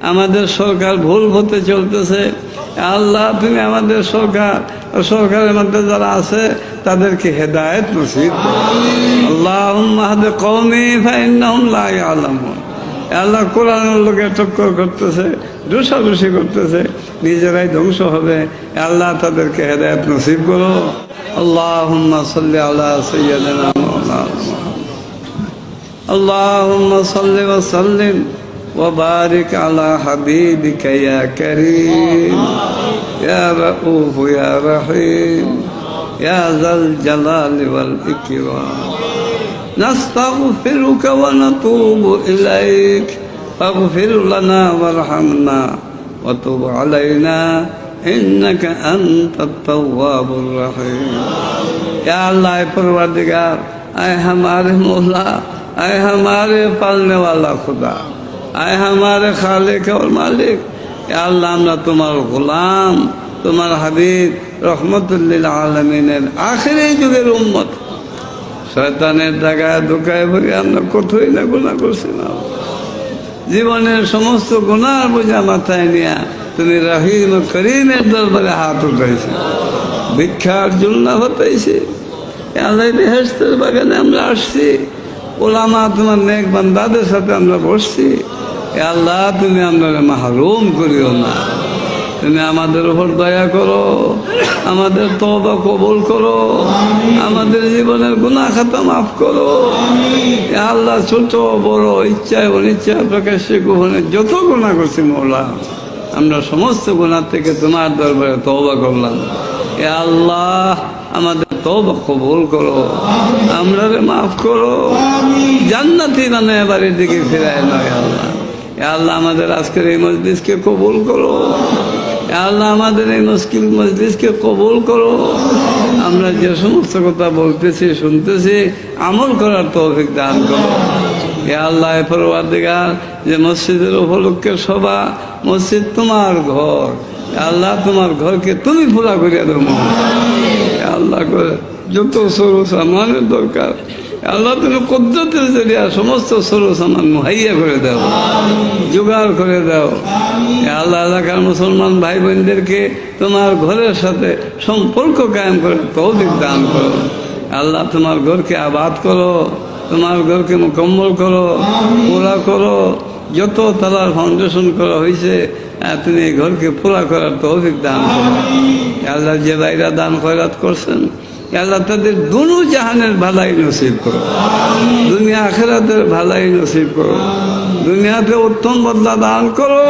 আমাদের সরকার ভুল পথে চলতেছে। আল্লাহ, তুমি আমাদের সরকার, সরকারের মধ্যে যারা আছে, তাদেরকে হেদায়ত নসিব আল্লাহ কৌমি আলম আল্লাহ কোরআনের লোকে টক্কর করতেছে, দোষাদোষি করতেছে, নিজেরাই ধ্বংস হবে। আল্লাহ তাদেরকে হেদায়ত নসিব করো। আল্লাহ সাল্লি আল্লাহ সৈয়দ আল্লাহ সাল্লি ওসাল্লিম وبارك على حبيبك يا كريم يا رؤوف يا رحيم يا ذا الجلال والإكرام نستغفرك ونتوب إليك فاغفر لنا وارحمنا وتب علينا إنك أنت التواب الرحيم يا الله پروردگار اے ہمارے مولا اے ہمارے پالنے والا خدا আয় আমার খালেক, আমার মালিক। আল্লাহ, আমরা তোমার গোলাম, তোমার হাবিব, রহমতুল্লিল আলমিনের আখের যুগের উম্মত। শয়তানের জায়গায় দোকায় ভরে আমরা কোথায় না গুণা করছি না। জীবনের সমস্ত গুণার বোঝা মাথায় নিয়ে তুমি রহিম করিমের দরবারে হাত উঠাইছি। ভিক্ষার জন্য হতেছি আল্লাহ বেহেস্তের বাগানে আমরা আসছি। ওলামা তোমার নেক বান্দাদের সাথে আমরা বসছি। এ আল্লাহ তুমি আমরা মাহরুম করিও না। তুমি আমাদের উপর দয়া করো আমাদের তবা কবুল করো আমাদের জীবনের গুণা খাতা মাফ করো। আল্লাহ ছোট বড় ইচ্ছায় অনিচ্ছায় প্রকাশ্যে গোহনে যত গুণা করছি মৌলা আমরা সমস্ত গুণার থেকে তোমার দরবারে তবা করলাম। এ আল্লাহ আমাদের তবা কবুল করো। আমরা মাফ করো। জান্নাতি মানে বাড়ির দিকে ফেরায় নয় আল্লাহ। আল্লাহ, আমাদের আজকের এই মসজিদকে কবুল করো। আল্লাহ, আমাদের এই মুশকিল মসজিদকে কবুল করো। আমরা যে সমস্ত কথা বলতেছি, শুনতেছি, আমল করার তৌফিক দান করো। এ আল্লাহ পরবাদিগার যে মসজিদের উপলক্ষে সভা মসজিদ তোমার ঘর। আল্লাহ, তোমার ঘরকে তুমি পুরা করিয়া দেবো আল্লাহ করে। যত সরু সামানের দরকার আল্লাহ তুমি কদ্দতের জরিয়া সমস্ত সরু সামান মুহাইয়া করে দাও জোগাড় করে দাও। আল্লাহ এলাকার মুসলমান ভাই বোনদেরকে তোমার ঘরের সাথে সম্পর্ক কায়েম করে তৌফিক দান করো। আল্লাহ তোমার ঘরকে আবাদ করো তোমার ঘরকে মোকাম্মল করো পুরা করো যত তালার ফাউন্ডেশন করা হয়েছে তুমি এই ঘরকে পুরা করার তৌফিক দান আল্লাহ যে ভাইরা দান খয়রাত করছেন, আল্লাহ তাদের দুনু জাহানের ভালাই নসিব করো দুনিয়া আখেরাতের ভালাই নসিব করো দুনিয়াতে উত্তম বদলা দান করো,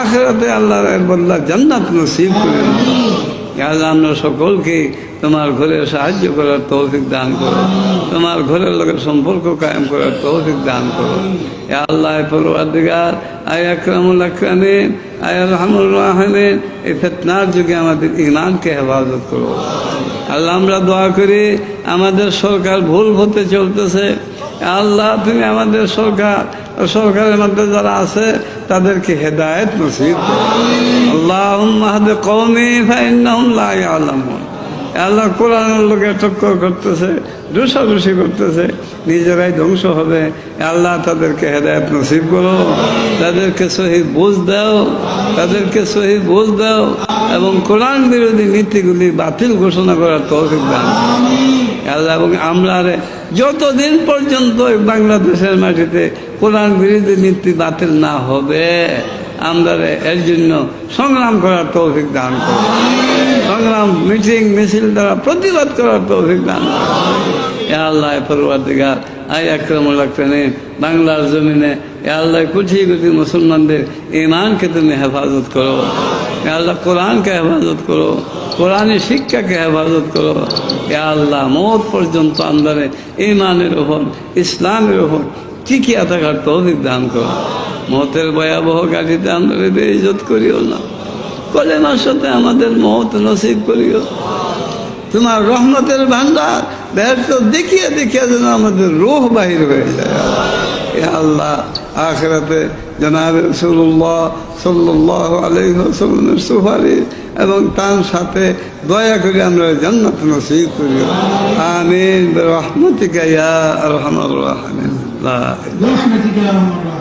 আখেরাতে আল্লাহ বদলা জান্নাত নসিব করে আল্লাহ আমরা সকলকে তোমার ঘরে সাহায্য করার তৌফিক দান করো। তোমার ঘরের লোকের সম্পর্ক কায়েম করার তৌফিক দান করো। আল্লাহ পরওয়ারদিগার, আয় আকরামুল আকরামিন, আয় রহমুর রাহমিন, এই ফেতনার যুগে আমাদের ইমানকে হেফাজত করো। আল্লাহ, আমরা দোয়া করি, আমাদের সরকার ভুল হতে চলতেছে। আল্লাহ, তুমি আমাদের সরকার, সরকারের মধ্যে যারা আছে, তাদেরকে হেদায়ত নসিব আল্লাহ ফাইন্নাহুম লা আল্লাহ কোরআনের লোকে টক্কর করতেছে, দোষাদোষি করতেছে, নিজেরাই ধ্বংস হবে। আল্লাহ তাদেরকে হেদায়ত নসিব করো। তাদেরকে সহি বুঝ দাও। তাদেরকে সহি বুঝ দাও। এবং কোরআন বিরোধী নীতিগুলি বাতিল ঘোষণা করার তৌফিক দান। আল্লাহ এবং আমরা যতদিন পর্যন্ত বাংলাদেশের মাটিতে কোরআন বিরোধী নীতি বাতিল না হবে আমরা এর জন্য সংগ্রাম করার তৌফিক দান করো। সংগ্রাম, মিটিং, মিছিল দ্বারা প্রতিবাদ করার তৌফিক দান করো। এ আল্লাহ পরবাদিগার আই আকরমুল আকরামিন বাংলার জমিনে আল্লাহ কুঠি কুঠি মুসলমানদের ইমানকে তুমি হেফাজত করো। আল্লাহ কোরআনকে হেফাজত করো। কোরআনী শিক্ষাকে হেফাজত করো। এ আল্লাহ, মত পর্যন্ত আন্দারে ইমানের ওপর, ইসলামের ওপর টিকিয়া থাকার তৌফিক দান করো। মতের ভয়াবহ গাড়িতে আন্দারে বেইজত করিও না। কলেমার সাথে আমাদের মত নসিব করিও। তোমার রহমতের ভান্ডার ব্যর্থ দেখিয়ে দেখিয়ে যেন আমাদের রোহ বাহির হয়ে যায়। আল্লাহ, আখরাতে জনাব রসুল্লাহ সাল্লাহ আলহিমের সুপারিশ। এবং তার সাথে দয়া করে আমরা জান্নাত নসিব করি। আমিন। রহমতিকা ইয়া রহমান। রাহমিন